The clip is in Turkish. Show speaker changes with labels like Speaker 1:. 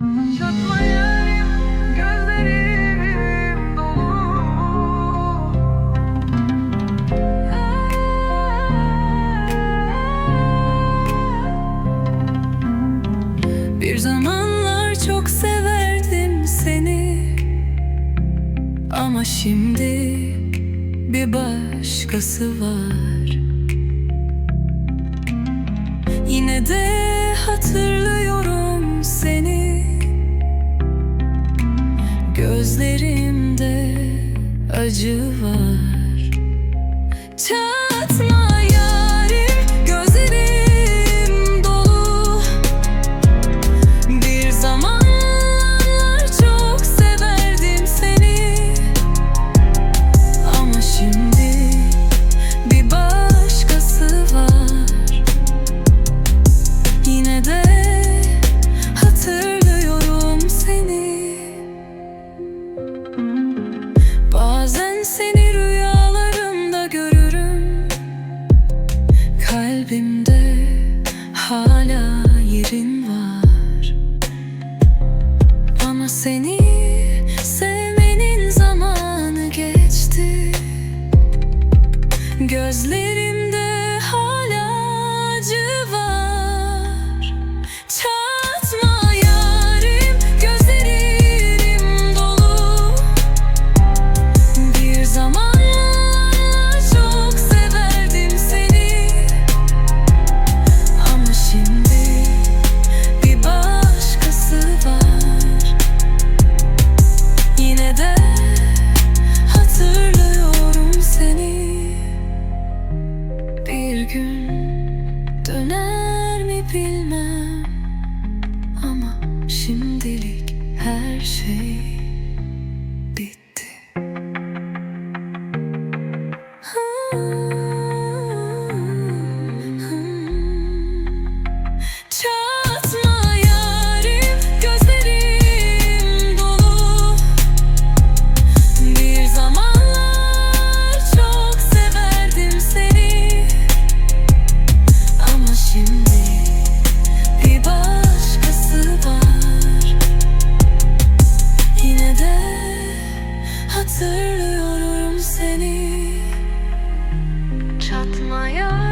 Speaker 1: Bir zamanlar çok severdim seni. Ama şimdi bir başkası var. Yine de hatırlıyorum seni Gözlerimde acı var. Çatma Bazen seni rüyalarımda görürüm. Kalbimde hala yerin var. Ama seni sevmenin zamanı geçti. Gözlerimde bilmem Ama şimdilik her şey hatırlıyorum seni. Çatmaya